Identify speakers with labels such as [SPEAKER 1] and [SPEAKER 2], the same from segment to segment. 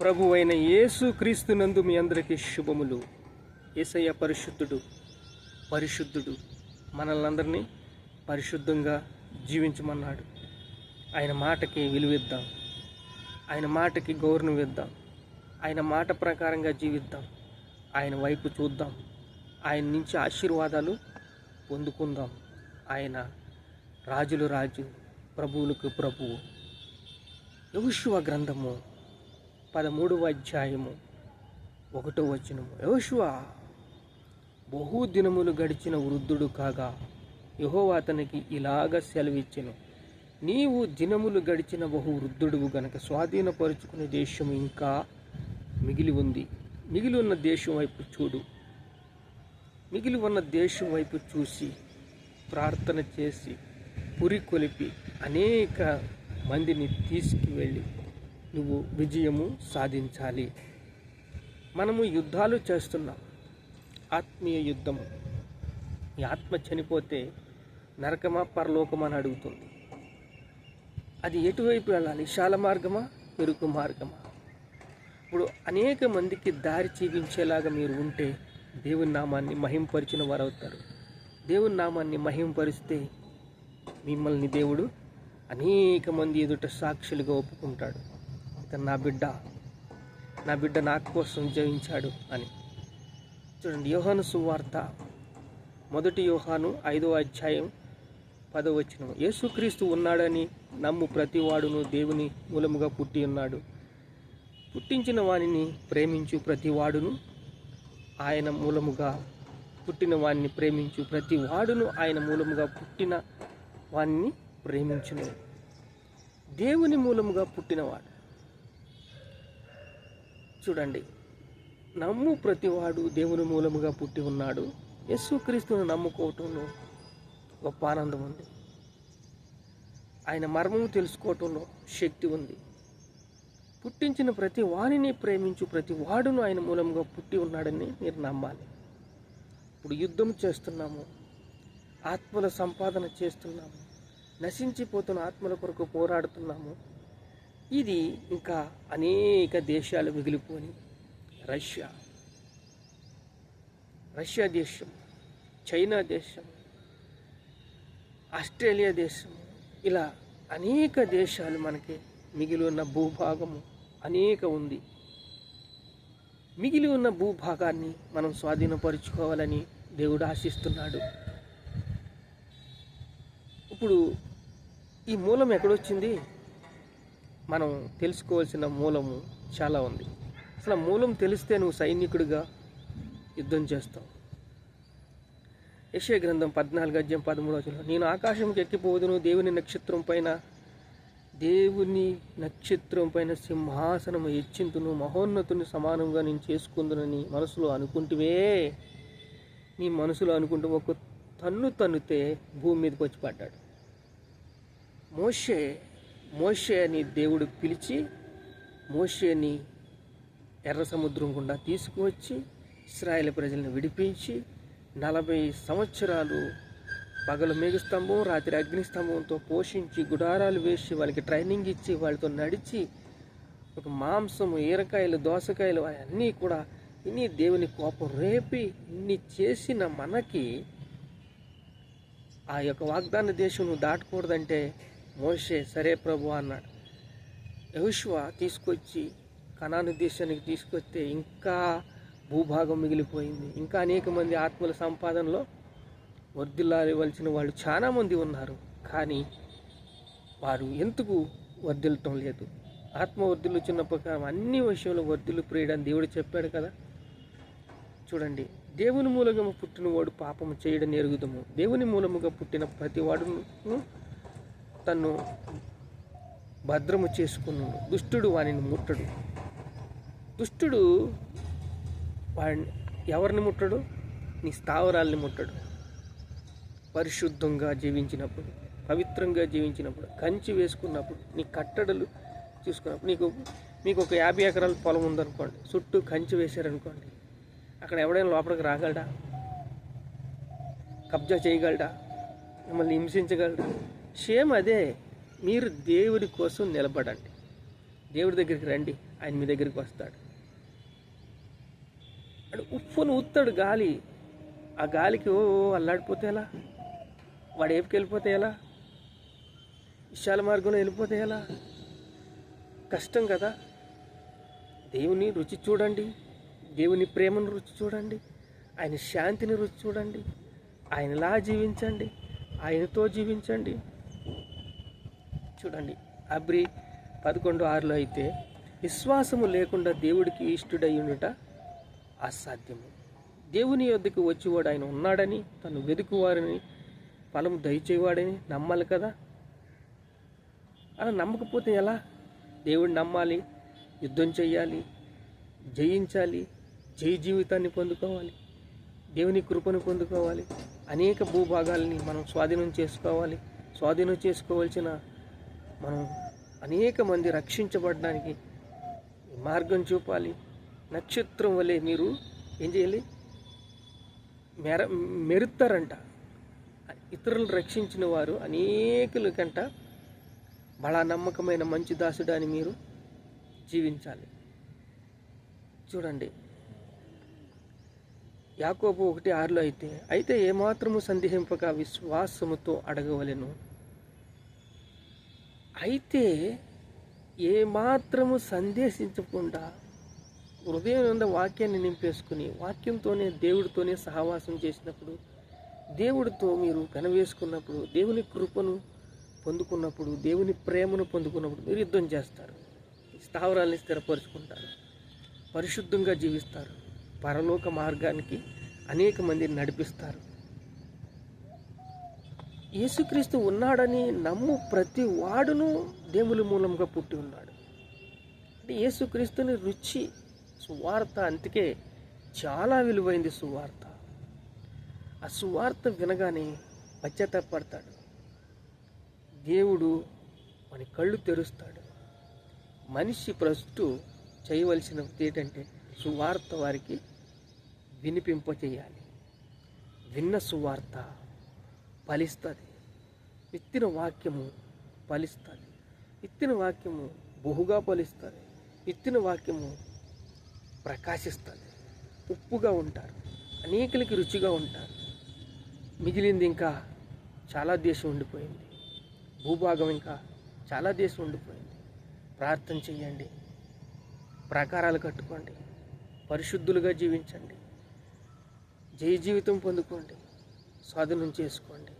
[SPEAKER 1] ప్రభు అయిన యేసు క్రీస్తునందు మీ అందరికీ శుభములు. ఏసయ్య పరిశుద్ధుడు పరిశుద్ధుడు మనల్ని పరిశుద్ధంగా జీవించమన్నాడు. ఆయన మాటకి విలువిద్దాం. ఆయన మాటకి గౌరవం ఇద్దాం. ఆయన మాట ప్రకారంగా జీవిద్దాం. ఆయన వైపు చూద్దాం. ఆయన నుంచి ఆశీర్వాదాలు పొందుకుందాం. ఆయన రాజులు రాజు ప్రభువులకు ప్రభువు. యహుశువ గ్రంథము పదమూడవ అధ్యాయము ఒకటో వచనము. యోషువ బహు దినములు గడిచిన వృద్ధుడు కాగా యహో అతనికి ఇలాగ సెలవిచ్చెను. నీవు దినములు గడిచిన బహు వృద్ధుడువు గనక స్వాధీనపరుచుకునే దేశం ఇంకా మిగిలి ఉంది. మిగిలి ఉన్న దేశం వైపు చూడు. మిగిలి ఉన్న దేశం వైపు చూసి ప్రార్థన చేసి పురి కొలిపి అనేక మందిని తీసుకువెళ్ళి నువ్వు విజయము సాధించాలి. మనము యుద్ధాలు చేస్తున్నాం. ఆత్మీయ యుద్ధము. ఈ ఆత్మ చనిపోతే నరకమా పరలోకమా అని అడుగుతుంది. అది ఎటువైపు వెళ్ళాలి? విశాల మార్గమా పెరుగు మార్గమా? ఇప్పుడు అనేక మందికి దారి చూపించేలాగా మీరు ఉంటే దేవుని నామాన్ని మహింపరిచిన వారు అవుతారు. దేవుని నామాన్ని మహింపరిస్తే మిమ్మల్ని దేవుడు అనేక మంది ఎదుట సాక్షులుగా ఒప్పుకుంటాడు. నా బిడ్డ నా బిడ్డ నా కోసం జయించాడు అని. చూడండి యోహాను సువార్త మొదటి యోహాను ఐదో అధ్యాయం పదవచనం యేసుక్రీస్తు ఉన్నాడని నమ్ము ప్రతివాడును దేవుని మూలముగా పుట్టి ఉన్నాడు. పుట్టించిన వానిని ప్రేమించు ప్రతివాడును ఆయన మూలముగా పుట్టిన వాణ్ణి ప్రేమించు ప్రతి వాడును ఆయన మూలముగా పుట్టిన వాణ్ణి ప్రేమించును. దేవుని మూలముగా పుట్టినవాడు. చూడండి. నమ్ము ప్రతివాడు దేవుని మూలముగా పుట్టి ఉన్నాడు. యేసుక్రీస్తును నమ్ముకోవటంలో గొప్ప ఆనందం ఉంది. ఆయన మర్మము తెలుసుకోవటంలో శక్తి ఉంది. పుట్టించిన ప్రతి వాణిని ప్రేమించు ప్రతి వాడును ఆయన మూలంగా పుట్టి ఉన్నాడని మీరు నమ్మాలి. ఇప్పుడు యుద్ధం చేస్తున్నాము. ఆత్మల సంపాదన చేస్తున్నాము. నశించిపోతున్న ఆత్మల కొరకు పోరాడుతున్నాము. ఇది ఇంకా అనేక దేశాలు మిగిలిపోని రష్యా. రష్యా దేశం చైనా దేశం ఆస్ట్రేలియా దేశం ఇలా అనేక దేశాలు మనకి మిగిలి ఉన్న భూభాగము అనేక ఉంది. మిగిలి ఉన్న భూభాగాన్ని మనం స్వాధీనపరుచుకోవాలని దేవుడు ఆశిస్తున్నాడు. ఇప్పుడు ఈ మూలం ఎక్కడొచ్చింది? మనం తెలుసుకోవాల్సిన మూలము చాలా ఉంది. అసలు ఆ మూలం తెలిస్తే నువ్వు సైనికుడిగా యుద్ధం చేస్తావు. యశయ గ్రంథం పద్నాలుగు అధ్యాయం పదమూడు వచనం నేను ఆకాశంకి ఎక్కిపోదును దేవుని నక్షత్రం పైన దేవుని నక్షత్రం పైన సింహాసనం హెచ్చింతును మహోన్నతుని సమానంగా నేను చేసుకుందునని మనసులో అనుకుంటువే. నీ మనసులో అనుకుంటూ ఒక తన్ను తన్నుతే భూమి మీదకి వచ్చి పడ్డాడు. మోషే మోషే అని దేవుడు పిలిచి మోషేని ఎర్ర సముద్రం గుండా తీసుకువచ్చి ఇస్రాయేల్ ప్రజలను విడిపించి నలభై సంవత్సరాలు పగలు మేఘస్తంభం రాత్రి అగ్నిస్తంభంతో పోషించి గుడారాలు వేసి వాళ్ళకి ట్రైనింగ్ ఇచ్చి వాళ్ళతో నడిచి ఒక మాంసము ఈరకాయలు దోసకాయలు అవన్నీ కూడా ఇన్ని దేవుని కోపం రేపి ఇన్ని చేసిన మనకి ఆ యొక్క వాగ్దాన దేశం నువ్వు దాటకూడదంటే మోషే సరే ప్రభు అన్నాడు. యహుష్వా తీసుకొచ్చి కణాను దేశానికి తీసుకొస్తే ఇంకా భూభాగం మిగిలిపోయింది. ఇంకా అనేక మంది ఆత్మల సంపాదనలో వర్ధిల్లాలివలసిన వాళ్ళు చాలామంది ఉన్నారు. కానీ వారు ఎందుకు వర్ధిల్లటం లేదు? ఆత్మ వర్ధిల్లు చిన్న ప్రకారం అన్ని విషయంలో వర్ధిల్లు ప్రియడని దేవుడు చెప్పాడు కదా. చూడండి దేవుని మూలంగా పుట్టినవాడు పాపము చేయడం ఎరుగుదము. దేవుని మూలముగా పుట్టిన ప్రతి తను భద్రము చేసుకున్నాడు. దుష్టుడు వానిని ముట్టడు. దుష్టుడు వాడిని ఎవరిని ముట్టడు? నీ స్థావరాల్ని ముట్టడు. పరిశుద్ధంగా జీవించినప్పుడు పవిత్రంగా జీవించినప్పుడు కంచి వేసుకున్నప్పుడు నీ కట్టడలు చూసుకున్నప్పుడు నీకు మీకు ఒక యాభై ఎకరాల పొలం ఉందనుకోండి చుట్టూ కంచి వేశారనుకోండి అక్కడ ఎవడైనా లోపలికి రాగలడా? కబ్జా చేయగలడా? మిమ్మల్ని హింసించగలడా? సేమ్ అదే. మీరు దేవుడి కోసం నిలబడండి. దేవుడి దగ్గరికి రండి. ఆయన మీ దగ్గరికి వస్తాడు. అంటే ఉప్పును ఉత్తాడు గాలి. ఆ గాలికి ఓ ఓ అల్లాడిపోతే ఎలా? వాడు ఏపుకి వెళ్ళిపోతే ఎలా? విశాల మార్గంలో వెళ్ళిపోతే ఎలా? కష్టం కదా. దేవుని రుచి చూడండి. దేవుని ప్రేమను రుచి చూడండి. ఆయన శాంతిని రుచి చూడండి. ఆయనలా జీవించండి. ఆయనతో జీవించండి. చూడండి. అబ్రి పదకొండు ఆరులో అయితే విశ్వాసము లేకుండా దేవుడికి ఇష్టడై ఉండుట అసాధ్యము. దేవుని యొద్దకు వచ్చేవాడు ఆయన ఉన్నాడని తను వెతుకువారని ఫలము దయచేవాడని నమ్మాలి కదా? అలా నమ్మకపోతే ఎలా? దేవుడిని నమ్మాలి యుద్ధం చేయాలి జయించాలి జయ జీవితాన్ని పొందుకోవాలి దేవుని కృపను పొందుకోవాలి అనేక భూభాగాల్ని మనం స్వాధీనం చేసుకోవాలి స్వాధీనం చేసుకోవాల్సిన మనం అనేక మంది రక్షించబడడానికి మార్గం చూపాలి. నక్షత్రం వలె మీరు ఏం చేయాలి? మెర మెరుతారంట ఇతరులను రక్షించిన వారు అనేకుల కంట బలా నమ్మకమైన మంచి దాసుడు అని మీరు జీవించాలి. చూడండి. యాకోబు ఒకటి ఆరులో అయితే అయితే ఏమాత్రము సందేహింపక విశ్వాసముతో అడగవలెను. అయితే ఏమాత్రము సందేశించకుండా హృదయం ఉన్న వాక్యాన్ని నింపేసుకుని వాక్యంతోనే దేవుడితోనే సహవాసం చేసినప్పుడు దేవుడితో మీరు కనవేసుకున్నప్పుడు దేవుని కృపను పొందుకున్నప్పుడు దేవుని ప్రేమను పొందుకున్నప్పుడు మీరు యుద్ధం చేస్తారు. స్థావరాల్ని స్థిరపరుచుకుంటారు. పరిశుద్ధంగా జీవిస్తారు. పరలోక మార్గానికి అనేక మందిని నడిపిస్తారు. యేసుక్రీస్తు ఉన్నాడని నమ్ము ప్రతి వాడును దేవుని మూలంగా పుట్టి ఉన్నాడు. అంటే యేసుక్రీస్తుని రుచి సువార్త అందుకే చాలా విలువైంది సువార్త. ఆ సువార్త వినగానే పశ్చాత్తాపడతాడు. దేవుడు మన కళ్ళు తెరుస్తాడు. మనిషి ప్రస్తుత చేయవలసినది ఏంటంటే సువార్త వారికి వినిపింపచేయాలి. విన్న సువార్త. ఫలిస్తుంది. విత్తిన వాక్యము ఫలిస్తుంది. విత్తిన వాక్యము బహుగా ఫలిస్తుంది. విత్తిన వాక్యము ప్రకాశిస్తుంది. ఉప్పుగా ఉంటారు. అనేకులకి రుచిగా ఉంటారు. మిగిలింది ఇంకా చాలా దేశం ఉండిపోయింది. భూభాగం ఇంకా చాలా దేశం ఉండిపోయింది. ప్రార్థన చేయండి ప్రాకారాలు కట్టుకోండి. పరిశుద్ధులుగా జీవించండి. జయ జీవితం పొందుకోండి. స్వాధీనం చేసుకోండి.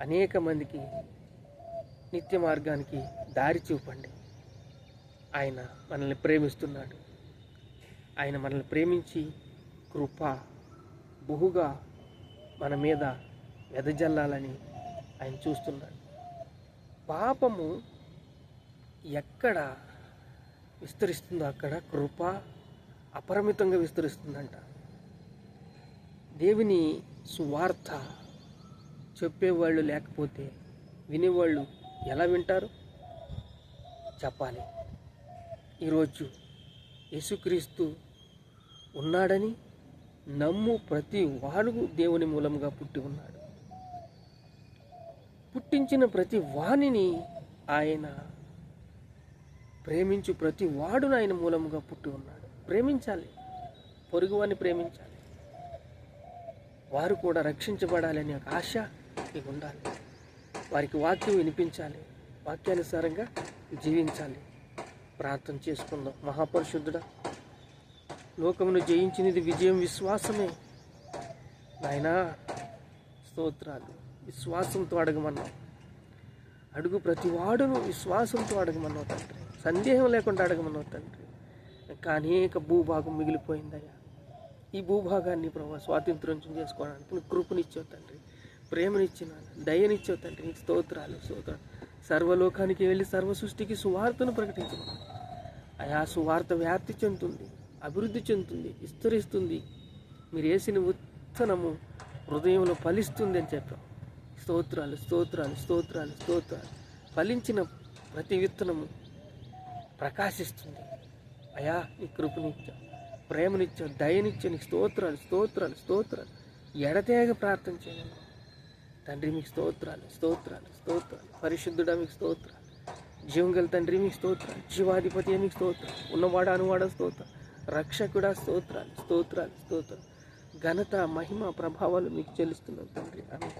[SPEAKER 1] అనేక మందికి నిత్య మార్గానికి దారి చూపండి. ఆయన మనల్ని ప్రేమిస్తున్నాడు. ఆయన మనల్ని ప్రేమించి కృప బహుగా మన మీద వెదజల్లాలని ఆయన చూస్తున్నాడు. పాపము ఎక్కడ విస్తరిస్తుందో అక్కడ కృప అపరిమితంగా విస్తరిస్తుందంట. దేవుని సువార్త చెప్పేవాళ్ళు లేకపోతే వినేవాళ్ళు ఎలా వింటారు? చెప్పాలి. ఈరోజు యేసుక్రీస్తు ఉన్నాడని నమ్ము ప్రతి వాడు దేవుని మూలంగా పుట్టి ఉన్నాడు. పుట్టించిన ప్రతి వాణిని ఆయన ప్రేమించు ప్రతి వాడును ఆయన మూలముగా పుట్టి ఉన్నాడు. ప్రేమించాలి. పొరుగువాని ప్రేమించాలి. వారు కూడా రక్షించబడాలనే ఒక ఆశ మీకు ఉండాలి. వారికి వాక్యం వినిపించాలి. వాక్యానుసారంగా జీవించాలి. ప్రార్థన చేసుకుందాం. మహాపరిశుద్ధుడా లోకమును జయించినది విజయం విశ్వాసమే. నాయనా స్తోత్రాలు. విశ్వాసంతో అడగమన్నావు. అడుగు ప్రతి వాడును విశ్వాసంతో అడగమన్నావు తండ్రి. సందేహం లేకుండా అడగమన్నావు తండ్రి. ఇంకా అనేక భూభాగం మిగిలిపోయిందయ్యా. ఈ భూభాగాన్ని ప్రభావ స్వాతంత్రం చేసుకోవడానికి నీకు కృపనిచ్చావు తండ్రి. ప్రేమనిచ్చిన దయనిచ్చావు తండ్రి. నీకు స్తోత్రాలు. స్తోత్రాలు సర్వలోకానికి వెళ్ళి సర్వ సృష్టికి సువార్తను ప్రకటించిన అయా సువార్త వ్యాప్తి చెందుతుంది అభివృద్ధి చెందుతుంది విస్తరిస్తుంది. మీరు వేసిన ఉత్తనము హృదయంలో ఫలిస్తుంది అని చెప్పాం. స్తోత్రాలు స్తోత్రాలు స్తోత్రాలు స్తోత్రాలు. ఫలించిన ప్రతి విత్తనము ప్రకాశిస్తుంది. అయా నీ కృపనిచ్చాం ప్రేమనిచ్చావు దయనిచ్చావు నీకు స్తోత్రాలు స్తోత్రాలు స్తోత్రాలు. ఎడతేగ ప్రార్థన చేయమన్నావు తండ్రి మీకు స్తోత్రాలు స్తోత్రాలు స్తోత్రాలు. పరిశుద్ధుడా మీకు స్తోత్రాలు. జీవంగల తండ్రి మీకు స్తోత్రాలు. జీవాధిపతి మీకు స్తోత్రాలు. ఉన్నవాడ అనువాడ స్తోత్రం రక్షకుడా స్తోత్రాలు స్తోత్రాలు స్తోత్రాలు. ఘనత మహిమ ప్రభావాలు మీకు చెల్లిస్తున్నాం తండ్రి. ఆమె